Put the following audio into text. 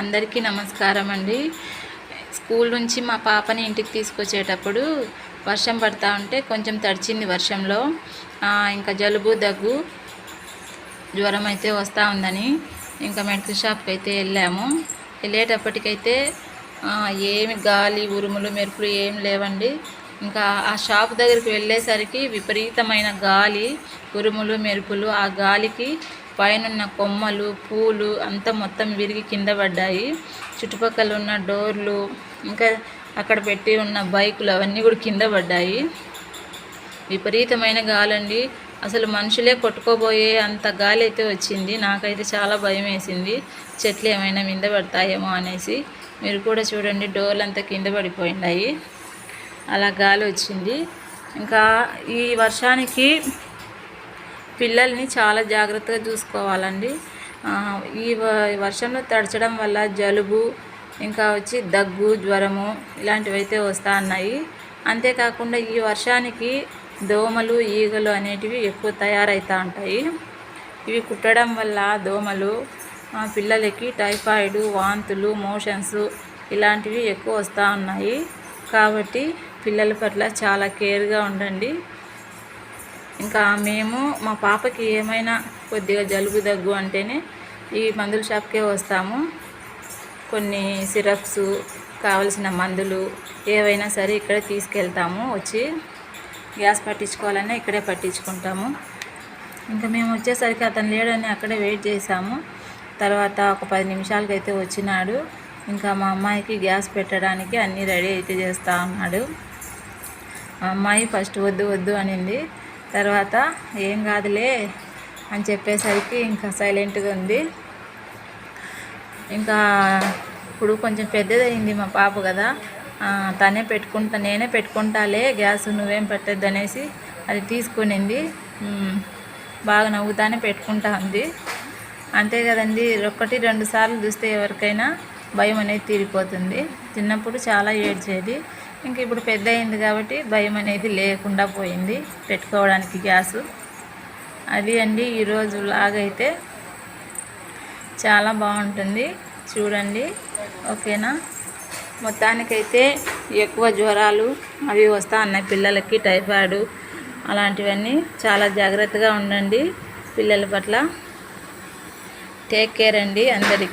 అందరికీ నమస్కారం అండి. స్కూల్ నుంచి మా పాపని ఇంటికి తీసుకొచ్చేటప్పుడు వర్షం పడతా ఉంటే కొంచెం తడిచింది వర్షంలో. ఇంకా జలుబు దగ్గు జ్వరం అయితే వస్తూ ఉందని ఇంకా మెడికల్ షాప్కి అయితే వెళ్ళాము. వెళ్ళేటప్పటికైతే ఏమి గాలి ఉరుములు మెరుపులు ఏం లేవండి. ఇంకా ఆ షాప్ దగ్గరికి వెళ్ళేసరికి విపరీతమైన గాలి ఉరుములు మెరుపులు ఆ గాలికి పైనున్న కొమ్మలు పూలు అంతా మొత్తం విరిగి కింద పడ్డాయి. చుట్టుపక్కల ఉన్న డోర్లు ఇంకా అక్కడ పెట్టి ఉన్న బైకులు అవన్నీ కూడా కింద పడ్డాయి. విపరీతమైన గాలండి. అసలు మనుషులే కొట్టుకోబోయే అంత గాలి అయితే వచ్చింది. నాకైతే చాలా భయం వేసింది చెట్లు ఏమైనా మింద పడతాయేమో అనేసి. మీరు కూడా చూడండి డోర్లు అంతా కింద పడిపోయినాయి అలా గాలి వచ్చింది ఇంకా ఈ వర్షానికి పిల్లల్ని చాలా జాగ్రత్తగా చూసుకోవాలండి. ఈ వ- ఈ వర్షంలో తడచడం వల్ల జలుబు ఇంకా వచ్చి దగ్గు జ్వరము ఇలాంటివి అయితే వస్తూ ఉన్నాయి అంతేకాకుండా ఈ వర్షానికి దోమలు ఈగలు అనేటివి ఎక్కువ తయారవుతూ ఉంటాయి. ఇవి కుట్టడం వల్ల దోమలు పిల్లలకి టైఫాయిడ్ వాంతులు మోషన్స్ ఇలాంటివి ఎక్కువ వస్తూ ఉన్నాయి. కాబట్టి పిల్లల పట్ల చాలా కేర్గా ఉండండి. ఇంకా మేము మా పాపకి ఏమైనా కొద్దిగా జలుబు దగ్గు అంటేనే ఈ మందుల షాప్కే వస్తాము. కొన్ని సిరప్స్ కావలసిన మందులు ఏవైనా సరే ఇక్కడే తీసుకెళ్తాము. వచ్చి గ్యాస్ పట్టించుకోవాలన్నా ఇక్కడే పట్టించుకుంటాము. ఇంకా మేము వచ్చేసరికి అతను లేడని అక్కడే వెయిట్ చేసాము తర్వాత ఒక పది నిమిషాలకి అయితే వచ్చినాడు. ఇంకా మా అమ్మాయికి గ్యాస్ పెట్టడానికి అన్నీ రెడీ అయితే చేస్తా ఉన్నాడు మా అమ్మాయి ఫస్ట్ వద్దు వద్దు అనింది. తర్వాత ఏం కాదులే అని చెప్పేసరికి ఇంకా సైలెంట్గా ఉంది. ఇంకా ఇప్పుడు కొంచెం పెద్దదయింది మా పాప కదా. తనే పెట్టుకుంటా నేనే పెట్టుకుంటాలే గ్యాస్ నువ్వేం పెట్టద్దు అనేసి అది తీసుకునింది. బాగా నవ్వుతానే పెట్టుకుంటా ఉంది. అంతే కదండి ఒకటి రెండు సార్లు చూస్తే ఎవరికైనా భయం అనేది తీరిపోతుంది. చిన్నప్పుడు చాలా ఏడ్చేది. ఇంక ఇప్పుడు పెద్ద అయింది కాబట్టి భయం అనేది లేకుండా పోయింది. పెట్టుకోవడానికి గ్యాసు. అది అండి ఈరోజు లాగైతే చాలా బాగుంటుంది. చూడండి ఓకేనా? మొత్తానికైతే ఎక్కువ జ్వరాలు అవి వస్తా ఉన్నాయి పిల్లలకి టైఫాయిడ్ అలాంటివన్నీ చాలా జాగ్రత్తగా ఉండండి పిల్లల పట్ల. టేక్ కేర్ అండి అందరికీ.